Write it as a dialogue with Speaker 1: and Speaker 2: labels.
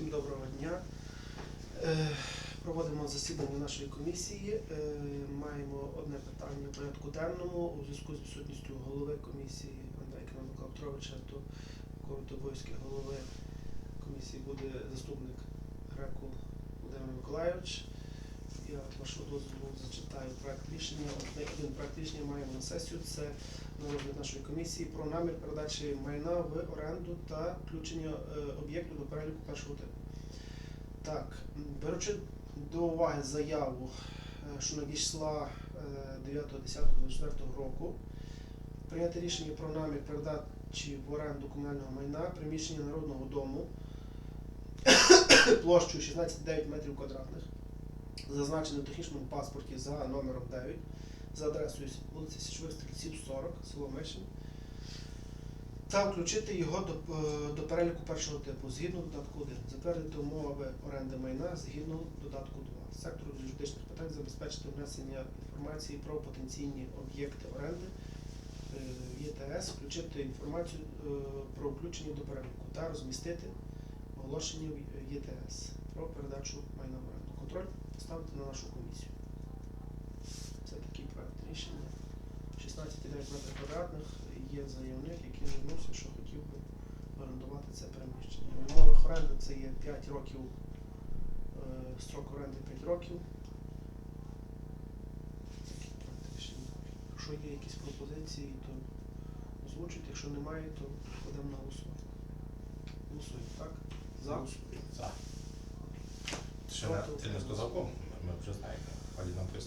Speaker 1: Всім доброго дня. Е, Проводимо засідання нашої комісії. Е, Маємо одне питання в порядку денному у зв'язку з відсутністю голови комісії Андрія Микола Петровича, то обов'язки голови комісії буде заступник Греку Володимир Миколайович. Я вашого дозволу зачитаю проект рішення. Один проект рішення маємо на сесію. Це на розгляд нашої комісії про намір передачі майна в оренду та включення е, об'єкту до переліку першого типу. Так, беручи до уваги заяву, е, що надійшла е, 9.10.24 року, прийняти рішення про намір передачі в оренду комунального майна приміщення Народного дому площею 16,9 метрів квадратних, зазначене в технічному паспорті за номером 9, за адресою вулиця Січових Стрільців 40, село Мишин, та включити його до, е, до переліку першого типу згідно додатку 1, затвердити умови оренди майна згідно додатку 2. Сектору юридичних питань забезпечити внесення інформації про потенційні об'єкти оренди е, в ЄТС, включити інформацію е, про включення до переліку та розмістити оголошення в ЄТС про передачу майна в оренду. Контроль поставити на нашу комісію. Це такий проект рішення. 16,9 метрів квадратних є заявник, який звернувся, що хотів би орендувати це приміщення. В умовах оренди це є 5 років, е, строк оренди 5 років. Якщо є якісь пропозиції, то озвучуйте. Якщо немає, то кладемо на голосування. Голосуємо, так? За?
Speaker 2: Czy na tyle z kozałką? My przyznajemy. Chodzi nam
Speaker 1: to